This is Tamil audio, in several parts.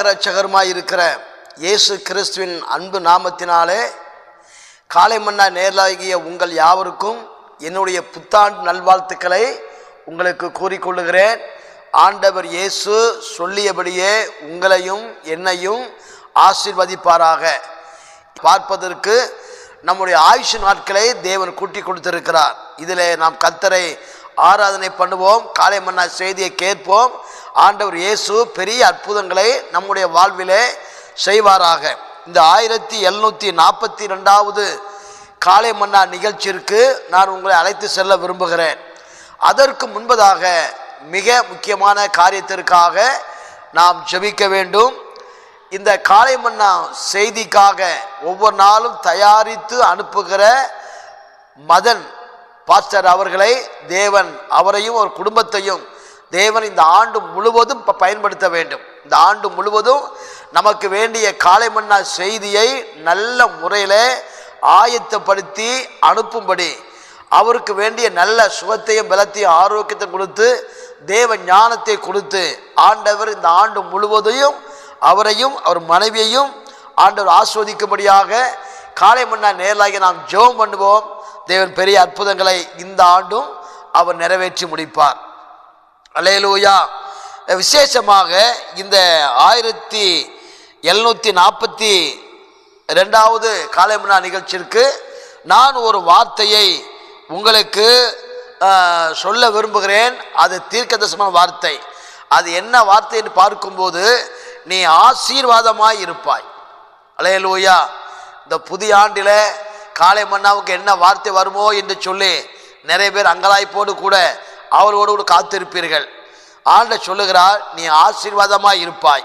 உலக இரட்சகருமாய் இருக்கிற இயேசு கிறிஸ்துவின் அன்பு நாமத்தினாலே காலை மன்னா நேர்லாகிய உங்கள் யாவருக்கும் என்னுடைய புத்தாண்டு நல்வாழ்த்துக்களை உங்களுக்கு கூறிக்கொள்ளுகிறேன். ஆண்டவர் இயேசு சொல்லியபடியே உங்களையும் என்னையும் ஆசிர்வதிப்பாராக. பார்ப்பதற்கு நம்முடைய ஆயுஷ் நாட்களை தேவன் கூட்டி கொடுத்திருக்கிறார். இதில் நாம் கத்தரை ஆராதனை பண்ணுவோம். காலை மன்னா செய்தியை கேட்போம். ஆண்டவர் இயேசு பெரிய அற்புதங்களை நம்முடைய வாழ்விலே செய்வாராக. இந்த ஆயிரத்தி எழுநூற்றி நாற்பத்தி ரெண்டாவது காலை மன்னா நிகழ்ச்சிற்கு நான் உங்களை அழைத்து செல்ல விரும்புகிறேன். அதற்கு முன்பதாக மிக முக்கியமான காரியத்திற்காக நாம் ஜெபிக்க வேண்டும். இந்த காலை மன்னா செய்திக்காக ஒவ்வொரு நாளும் தயாரித்து அனுப்புகிற மதன் பாஸ்டர் அவர்களை தேவன் அவரையும் ஒரு குடும்பத்தையும் தேவன் இந்த ஆண்டு முழுவதும் ப- பயன்படுத்த வேண்டும். இந்த ஆண்டு முழுவதும் நமக்கு வேண்டிய காலை மன்னா செய்தியை நல்ல முறையில் ஆயத்தப்படுத்தி அனுப்பும்படி அவருக்கு வேண்டிய நல்ல சுகத்தையும் பலத்தையும் ஆரோக்கியத்தை கொடுத்து தேவ ஞானத்தை கொடுத்து ஆண்டவர் இந்த ஆண்டு முழுவதையும் அவரையும் அவர் மனைவியையும் ஆண்டவர் ஆஸ்வதிக்கும்படியாக காலை மன்னா நேரலாகி நாம் ஜெபம் பண்ணுவோம். தேவன் பெரிய அற்புதங்களை இந்த ஆண்டும் அவர் நிறைவேற்றி முடிப்பார். அலையலூயா. விசேஷமாக இந்த ஆயிரத்தி எழுநூற்றி நாற்பத்தி ரெண்டாவது காலை நிகழ்ச்சிக்கு நான் ஒரு வார்த்தையை உங்களுக்கு சொல்ல விரும்புகிறேன். அது தீர்க்கதசமான வார்த்தை. அது என்ன வார்த்தை என்று பார்க்கும்போது நீ ஆசீர்வாதமாய் இருப்பாய். அலையலூயா. இந்த புதிய ஆண்டில் காலை மன்னாவுக்கு என்ன வார்த்தை வருமோ என்று சொல்லி நிறைய பேர் அங்கலாய்ப்போடு கூட அவரோடு காத்திருப்பீர்கள். ஆண்ட சொல்லுகிறார் நீ ஆசீர்வாதமாக இருப்பாய்.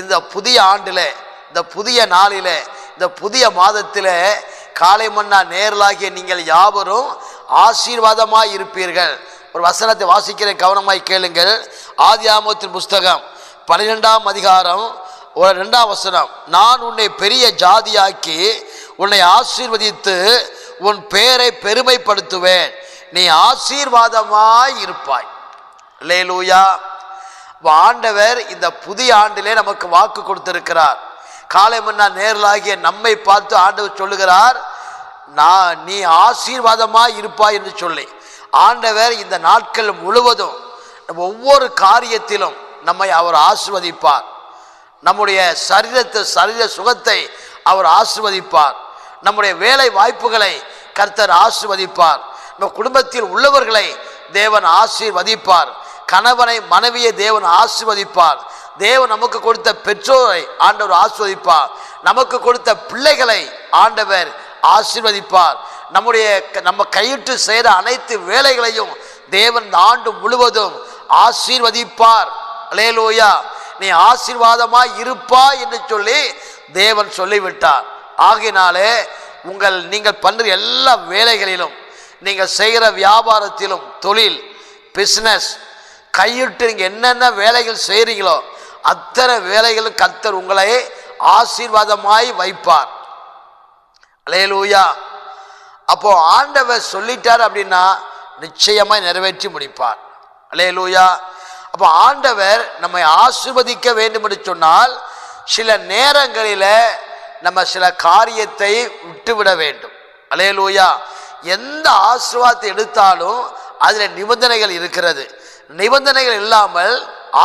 இந்த புதிய ஆண்டில் இந்த புதிய நாளில் இந்த புதிய மாதத்தில் காலை மன்னா நேரலாகிய நீங்கள் யாவரும் ஆசீர்வாதமாக இருப்பீர்கள். ஒரு வசனத்தை வாசிக்கிற கவனமாய் கேளுங்கள். ஆதியாமத்தின் புஸ்தகம் பன்னிரெண்டாம் அதிகாரம் ஒரு ரெண்டாம் வசனம். நான் உன்னை பெரிய ஜாதியாக்கி உன்னை ஆசீர்வதித்து உன் பெயரை பெருமைப்படுத்துவேன். நீ ஆசீர்வாதமாய் இருப்பாய். லேலூயா ஆண்டவர் இந்த புதிய ஆண்டிலே நமக்கு வாக்கு கொடுத்திருக்கிறார். காலை முன்னா நேரலாகிய நம்மை பார்த்து ஆண்டவர் சொல்லுகிறார் நான் நீ ஆசீர்வாதமாய் இருப்பாய் என்று சொல்லி. ஆண்டவர் இந்த நாட்கள் முழுவதும் ஒவ்வொரு காரியத்திலும் நம்மை அவர் ஆசிர்வதிப்பார். நம்முடைய சரீரத்தை சரீர சுகத்தை அவர் ஆசிர்வதிப்பார். நம்முடைய வேலை வாய்ப்புகளை கர்த்தர் ஆசிர்வதிப்பார். நம்ம குடும்பத்தில் உள்ளவர்களை தேவன் ஆசீர்வதிப்பார். கணவனை மனைவியை தேவன் ஆசீர்வதிப்பார். தேவன் நமக்கு கொடுத்த பெற்றோரை ஆண்டவர் ஆசிர்வதிப்பார். நமக்கு கொடுத்த பிள்ளைகளை ஆண்டவர் ஆசீர்வதிப்பார். நம்முடைய நம்ம கையிட்டு செய்கிற அனைத்து வேலைகளையும் தேவன் ஆண்டு முழுவதும் ஆசீர்வதிப்பார். லேலோயா நீ ஆசீர்வாதமாய் இருப்பா என்று சொல்லி தேவன் சொல்லிவிட்டார். ஆகையினாலே உங்கள் நீங்கள் பண்ணுற எல்லா வேலைகளிலும் நீங்கள் செய்கிற வியாபாரத்திலும் தொழில் பிஸ்னஸ் கையிட்டு நீங்கள் என்னென்ன வேலைகள் செய்கிறீங்களோ அத்தனை வேலைகளும் கத்தர் உங்களை ஆசீர்வாதமாய் வைப்பார். அலையலூயா அப்போ ஆண்டவர் சொல்லிட்டார் அப்படின்னா நிச்சயமாய் நிறைவேற்றி முடிப்பார். அலையலூயா அப்போ ஆண்டவர் நம்மை ஆசிர்வதிக்க வேண்டும் என்று சொன்னால் சில நேரங்களில் நம்ம சில காரியத்தை விட்டுவிட வேண்டும். அலையலூயா எந்த ஆசீர்வாதத்தை எடுத்தாலும் அதில் நிபந்தனைகள் இருக்கிறது. நிபந்தனைகள் இல்லாமல்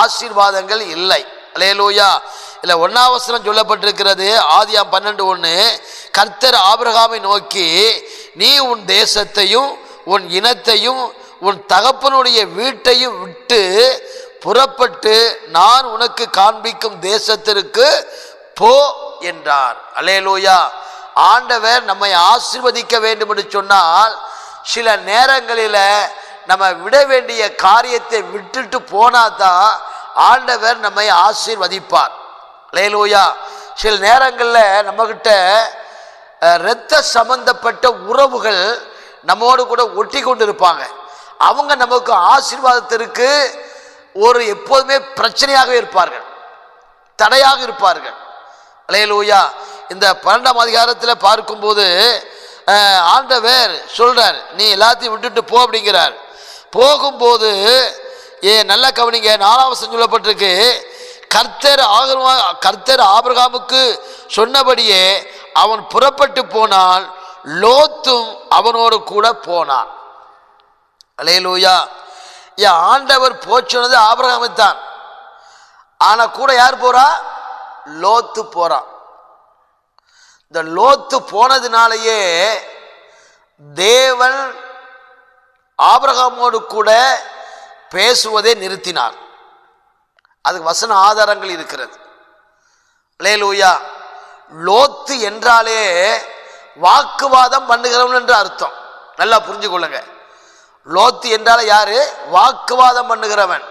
ஆசீர்வாதங்கள் இல்லை. அலையலூயா இல்லை ஒன்னாவசனம் சொல்லப்பட்டிருக்கிறது ஆதியாம் பன்னெண்டு ஒன்று கர்த்தர் ஆபிரகாமை நோக்கி நீ உன் தேசத்தையும் உன் இனத்தையும் உன் தகப்பனுடைய வீட்டையும் விட்டு புறப்பட்டு நான் உனக்கு காண்பிக்கும் தேசத்திற்கு போ என்றார். அலேலூயா ஆண்டவர் நம்மை ஆசிர்வதிக்க வேண்டும் என்று சொன்னால் சில நேரங்களில் நம்ம விட வேண்டிய காரியத்தை விட்டுட்டு போனாதான் ஆண்டவர் நம்மை ஆசீர்வதிப்பார். லேலோயா சில நேரங்களில் நம்மக்கிட்ட இரத்த சம்பந்தப்பட்ட உறவுகள் நம்மோடு கூட ஒட்டி கொண்டு இருப்பாங்க அவங்க நமக்கு ஆசீர்வாதத்திற்கு ஒரு எப்போதுமே பிரச்சனையாக இருப்பார்கள். தடையாக இருப்பார்கள். அலையலூயா இந்த பன்னெண்டாம் அதிகாரத்தில் பார்க்கும்போது ஆண்டவர் சொல்றார் நீ எல்லாத்தையும் விட்டுட்டு போ அப்படிங்கிறார். போகும்போது ஏ நல்லா கவனிங்க நாலாவது சொல்லப்பட்டிருக்கு. கர்த்தர் ஆகிரமா கர்த்தர் ஆபிரகாமுக்கு சொன்னபடியே அவன் புறப்பட்டு போனால் லோத்தும் அவனோடு கூட போனான். அலையலூயா. ஏன் ஆண்டவர் போச்சுனது ஆபிரகாமை தான் ஆனால் கூட யார் போறா? லோத்து போறான். இந்த லோத்து போனதுனாலேயே தேவன் ஆபிரகாமோடு கூட பேசுவதை நிறுத்தினார். அதுக்கு வசன ஆதாரங்கள் இருக்கிறது. லேலூயா லோத்து என்றாலே வாக்குவாதம் பண்ணுகிறவன் என்று அர்த்தம். நல்லா புரிஞ்சு கொள்ளுங்க லோத்து என்றால யாரு? வாக்குவாதம் பண்ணுகிறவன்.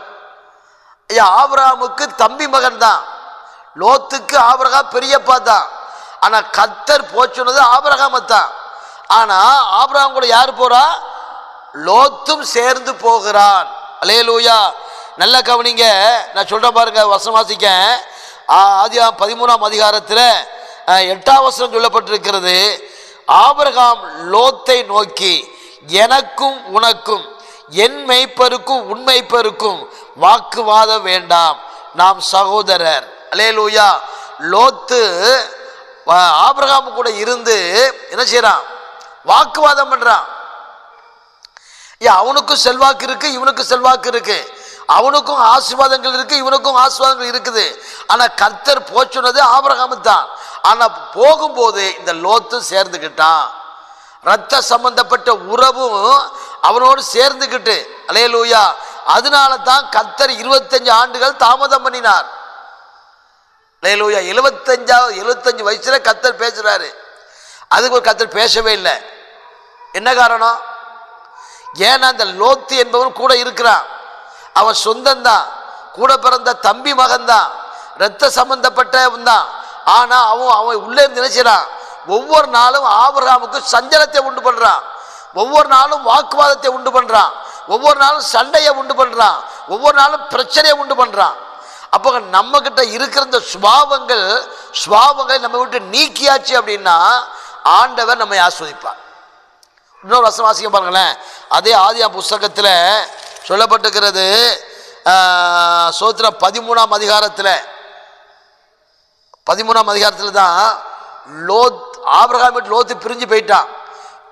ஐயா ஆபிரகாமுக்கு தம்பி மகன் தான் லோத்துக்கு ஆபிரகாம் பெரியப்பா தான். ஆனா கத்தர் போச்சுனது ஆபிரகாம தான் ஆனா ஆபிரகாம் கூட யார் போறா? லோத்தும் சேர்ந்து போகிறான். அலேலூயா நல்லா கவனிங்க. நான் சொல்றேன் பாருங்க வசனம் வாசிக்க ஆதியா பதிமூணாம் அதிகாரத்தில் எட்டாம் வசனம் சொல்லப்பட்டிருக்கிறது ஆபரகாம் லோத்தை நோக்கி எனக்கும் உனக்கும் என் மெய்ப்பருக்கும் உன் மெய்ப்பருக்கும் வாக்குவாதம் வேண்டாம். நாம் சகோதரர். அலேலூயா லோத்து ஆபிரகாம் கூட இருந்து என்ன செய்யறான்? வாக்குவாதம் பண்றான். ஏன் அவனுக்கும் செல்வாக்கு இருக்கு இவனுக்கும் செல்வாக்கு இருக்கு. அவனுக்கும் ஆசீர்வாதங்கள் இருக்கு இவனுக்கும் ஆசீர்வாதங்கள் இருக்குது. ஆனா கர்த்தர் போச்சுனது ஆபிரகாமு தான். ஆனா போகும்போது இந்த லோத்தும் சேர்ந்துக்கிட்டான் ரத்த சம்பந்தப்பட்ட உறவும் அவனோடு சேர்ந்துக்கிட்டு அலையலூயா. அதனால தான் கர்த்தர் இருபத்தஞ்சு ஆண்டுகள் தாமதம் பண்ணினார். லேலூயா எழுபத்தஞ்சாவது எழுபத்தஞ்சு வயசுல கத்தர் பேசுறாரு. அதுக்கு ஒரு கத்தர் பேசவே இல்லை. என்ன காரணம்? ஏன்னா அந்த லோத்து என்பவன் கூட இருக்கிறான். அவன் சொந்தந்தான். கூட பிறந்த தம்பி மகன்தான். ரத்த சம்பந்தப்பட்டவன் தான். ஆனா அவன் அவன் உள்ளே நினைச்சிடான் ஒவ்வொரு நாளும் ஆபராமுக்கு சஞ்சலத்தை உண்டு பண்றான். ஒவ்வொரு நாளும் வாக்குவாதத்தை உண்டு பண்றான். ஒவ்வொரு நாளும் சண்டையை உண்டு பண்றான். ஒவ்வொரு நாளும் பிரச்சனையை உண்டு பண்றான். அப்போ நம்ம கிட்ட இருக்கிற இந்த சுபாவங்கள் சுவாவங்களை நம்ம விட்டு நீக்கியாச்சு அப்படின்னா ஆண்டவர் நம்மை ஆஸ்வதிப்பார். இன்னொரு வசனம் வாசிக்க பாருங்களேன். அதே ஆதியா புஸ்தகத்தில் சொல்லப்பட்டிருக்கிறது சோத்திரம் பதிமூணாம் அதிகாரத்தில். பதிமூணாம் அதிகாரத்தில் தான் லோத் ஆபிரகாம் வீட்டு லோத்து பிரிஞ்சு போயிட்டான்.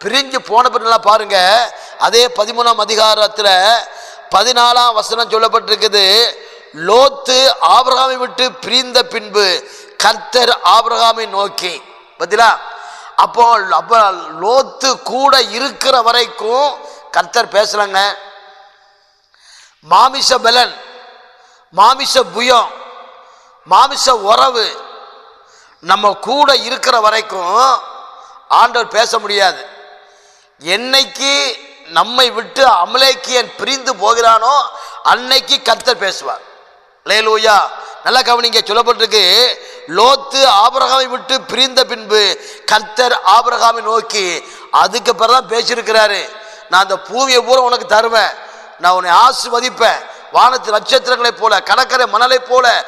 பிரிஞ்சு போன பின்னா பாருங்க. அதே பதிமூணாம் அதிகாரத்தில் பதினாலாம் வசனம் சொல்லப்பட்டிருக்குது. லோத்து ஆபிரகாமை விட்டு பிரிந்த பின்பு கர்த்தர் ஆபிரகாமை நோக்கி பத்திலா அப்போ அப்போ லோத்து கூட இருக்கிற வரைக்கும் கர்த்தர் பேசலங்க. மாமிச பலன் மாமிச புயம் மாமிச உறவு நம்ம கூட இருக்கிற வரைக்கும் ஆண்டவர் பேச முடியாது. என்னைக்கு நம்மை விட்டு அமலேக்கியன் பிரிந்து போகிறானோ அன்னைக்கு கர்த்தர் பேசுவார். லேலூயா நல்லா கவனிங்க சொல்லப்பட்டிருக்கு. லோத்து ஆபரகாமை விட்டு பிரிந்த பின்பு கர்த்தர் ஆபரகாமை நோக்கி அதுக்கு பிறகுதான் பேசியிருக்கிறாரு. நான் அந்த பூமியை பூரா உனக்கு தருவேன். நான் உன்னை ஆசிர்வதிப்பேன். வானத்து நட்சத்திரங்களைப் போல கடற்கரை மணலைப் போல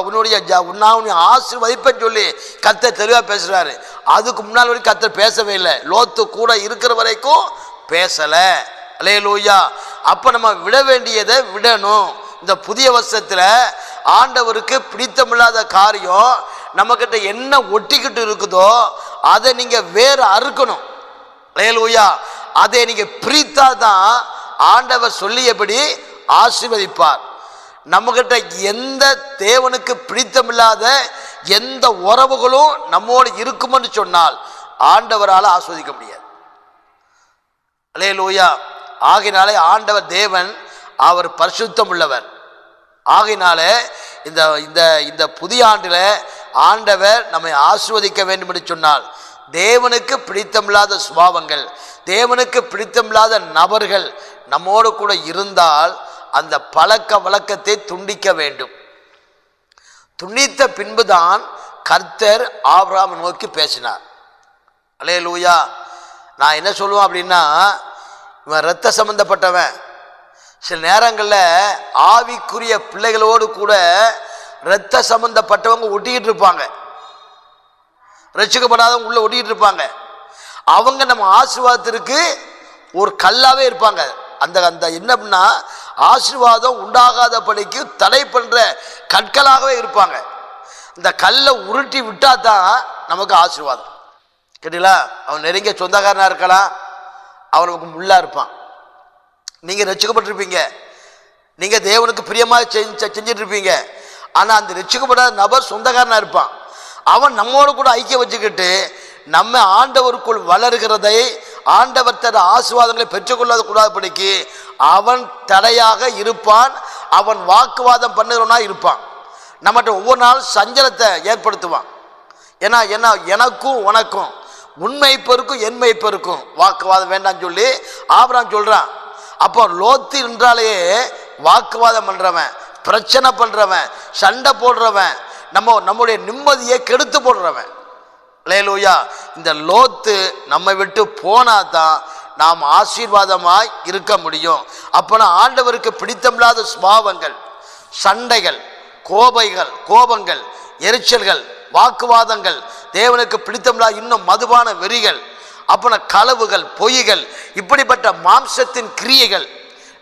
உன்னுடைய ஜ- நான் உன்னை ஆசிர்வதிப்பேன்னு சொல்லி கர்த்தர் தெளிவாக பேசுகிறாரு அதுக்கு முன்னால் வரைக்கும் கர்த்தர் பேசவே இல்லை. லோத்து கூட இருக்கிற வரைக்கும் பேசலை. அலையலூயா அப்போ நம்ம விட வேண்டியதை விடணும். இந்த புதிய வருஷத்தில் ஆண்டவருக்கு பிடித்தமில்லாத காரியம் நம்மக்கிட்ட என்ன ஒட்டிக்கிட்டு இருக்குதோ அதை நீங்கள் வேறு அறுக்கணும். லேலூயா அதை நீங்கள் பிரித்தா தான் ஆண்டவர் சொல்லியபடி ஆசீர்வதிப்பார். நம்மகிட்ட எந்த தேவனுக்கு பிடித்தமில்லாத எந்த உறவுகளும் நம்மோடு இருக்குமென்று சொன்னால் ஆண்டவரால் ஆஸ்வதிக்க முடியாது. அலேலூயா ஆகினாலே ஆண்டவர் தேவன் அவர் பரிசுத்தம் உள்ளவர். ஆகையினால இந்த இந்த இந்த புதிய ஆண்டில் ஆண்டவர் நம்மை ஆசிர்வதிக்க வேண்டும் என்று சொன்னால் தேவனுக்கு பிடித்தமில்லாத சுபாவங்கள் தேவனுக்கு பிடித்தமில்லாத நபர்கள் நம்மோடு கூட இருந்தால் அந்த பழக்க வழக்கத்தை துண்டிக்க வேண்டும். துண்டித்த பின்புதான் கர்த்தர் ஆபிரகாமை நோக்கி பேசினார். அலே லூயா நான் என்ன சொல்லுவேன் அப்படின்னா இவன் ரத்த சம்பந்தப்பட்டவன். சில நேரங்களில் ஆவிக்குரிய பிள்ளைகளோடு கூட ரத்த சம்பந்தப்பட்டவங்க ஒட்டிக்கிட்டு இருப்பாங்க. ரசிக்கப்படாதவங்க உள்ள ஒட்டிக்கிட்டு இருப்பாங்க. அவங்க நம்ம ஆசீர்வாதத்திற்கு ஒரு கல்லாவே இருப்பாங்க. அந்த அந்த என்ன அப்படின்னா ஆசீர்வாதம் உண்டாகாதபடிக்கு தடை பண்ற கற்களாகவே இருப்பாங்க. இந்த கல்லை உருட்டி விட்டா தான் நமக்கு ஆசீர்வாதம். கேட்டீங்களா? அவன் நெருங்கிய சொந்தக்காரனா இருக்கலாம். அவனுக்கு நமக்கு முள்ளா இருப்பான். நீங்க ரட்சிக்கப்பட்டிருப்பீங்க நீங்க தேவனுக்கு பிரியமா செஞ்சு செஞ்சுட்டு இருப்பீங்க ஆனா அந்த ரட்சிக்கப்படாத நபர் சொந்தக்காரனா இருப்பான். அவன் நம்மோடு கூட ஐக்கியம் வச்சுக்கிட்டு நம்ம ஆண்டவருக்குள் வளர்கிறதை ஆண்டவர் தர ஆசீர்வாதங்களை பெற்றுக்கொள்ளாத கூடாதபடிக்கு அவன் தடையாக இருப்பான். அவன் வாக்குவாதம் பண்ணுகிறவனா இருப்பான். நம்மகிட்ட ஒவ்வொரு நாளும் சஞ்சலத்தை ஏற்படுத்துவான். ஏன்னா என்ன எனக்கும் உனக்கும் உண்மைப்பருக்கும் என்மைப்பருக்கும் வாக்குவாதம் வேண்டாம்னு சொல்லி ஆபராம் சொல்றான். அப்போ லோத்து என்றாலேயே வாக்குவாதம் பண்ணுறவன் பிரச்சனை பண்ணுறவன் சண்டை போடுறவன் நம்ம நம்முடைய நிம்மதியை கெடுத்து போடுறவன். லேலூயா இந்த லோத்து நம்மை விட்டு போனால் தான் நாம் ஆசீர்வாதமாய் இருக்க முடியும். அப்போனா ஆண்டவருக்கு பிடித்தமில்லாத சுபாவங்கள் சண்டைகள் கோபைகள் கோபங்கள் எரிச்சல்கள் வாக்குவாதங்கள் தேவனுக்கு பிடித்தமில்லா இன்னும் மதுபான வெறிகள் அப்புறம் களவுகள் பொய்கள் இப்படிப்பட்ட மாம்சத்தின் கிரியைகள்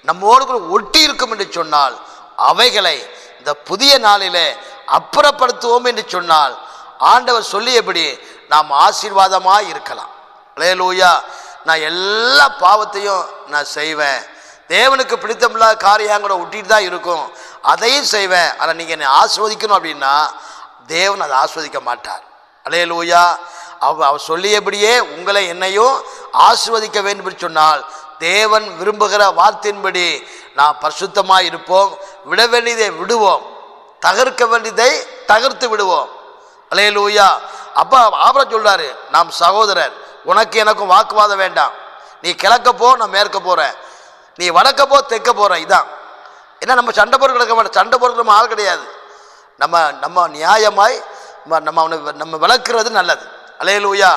நம்மோடு கூட ஒட்டி இருக்கும் என்று சொன்னால் அவைகளை இந்த புதிய நாளிலே அப்புறப்படுத்துவோம் என்று சொன்னால் ஆண்டவர் சொல்லியபடி நாம் ஆசீர்வாதமாக இருக்கலாம். லேலூயா நான் எல்லா பாவத்தையும் நான் செய்வேன். தேவனுக்கு பிடித்தமில்லாத காரியங்களை ஒட்டிட்டு தான் இருக்கும். அதையும் செய்வேன். ஆனால் நீங்கள் என்னை ஆஸ்வதிக்கணும் அப்படின்னா தேவன் அதை ஆஸ்வதிக்க மாட்டார். அலையலூயா. அவ அவர் சொல்லியபடியே உங்களை என்னையும் ஆசிர்வதிக்க வேண்டும் என்று சொன்னால் தேவன் விரும்புகிற வார்த்தையின்படி நாம் பரிசுத்தமாக இருப்போம் விட வேண்டியதை விடுவோம் தகர்க்க வேண்டியதை தகர்த்து விடுவோம். அலையலூயா அப்பா ஆபரா சொல்றாரு நாம் சகோதரர் உனக்கு எனக்கும் வாக்குவாதம் வேண்டாம். நீ கிழக்க போ நான் மேற்க போறேன். நீ வடக்க போ தெற்க போறேன் இதான். ஏன்னா நம்ம சண்டை போட்டு கிடக்க மாட்டோம். சண்டை போடுறது நம்ம ஆள் கிடையாது. நம்ம நம்ம நியாயமாய் நம்ம நம்ம அவனை நம்ம விளக்குறது நல்லது. அலையலூயா.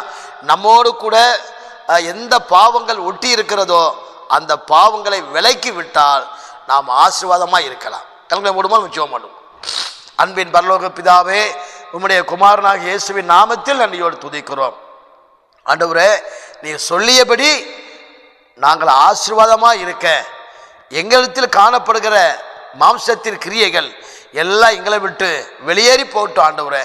நம்மோடு கூட எந்த பாவங்கள் ஒட்டி இருக்கிறதோ அந்த பாவங்களை விலக்கி விட்டால் நாம் ஆசீர்வாதமாக இருக்கலாம். கலங்களை மூடுமா நிச்சயம் பண்ணுவோம் அன்பின் பரலோக பிதாவே உம்முடைய குமாரனாக இயேசுவின் நாமத்தில் நன்றியோடு துதிக்கிறோம். ஆண்டவரே நீ சொல்லியபடி நாங்கள் ஆசீர்வாதமாக இருக்க எங்களிடத்தில் காணப்படுகிற மாம்சத்தின் கிரியைகள் எல்லாம் எங்களை விட்டு வெளியேறி போட்டோம் ஆண்டவரே.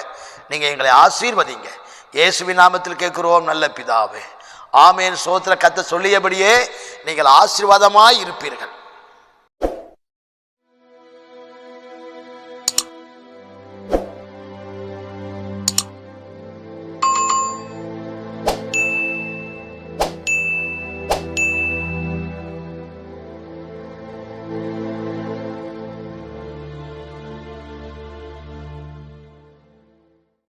நீங்கள் எங்களை ஆசீர்வதிங்க. இயேசுவின் நாமத்தில் கேட்கிறோம் நல்ல பிதாவே. ஆமேன். சோத்திர கத்தை சொல்லியபடியே நீங்கள் ஆசீர்வாதமாய் இருப்பீர்கள்.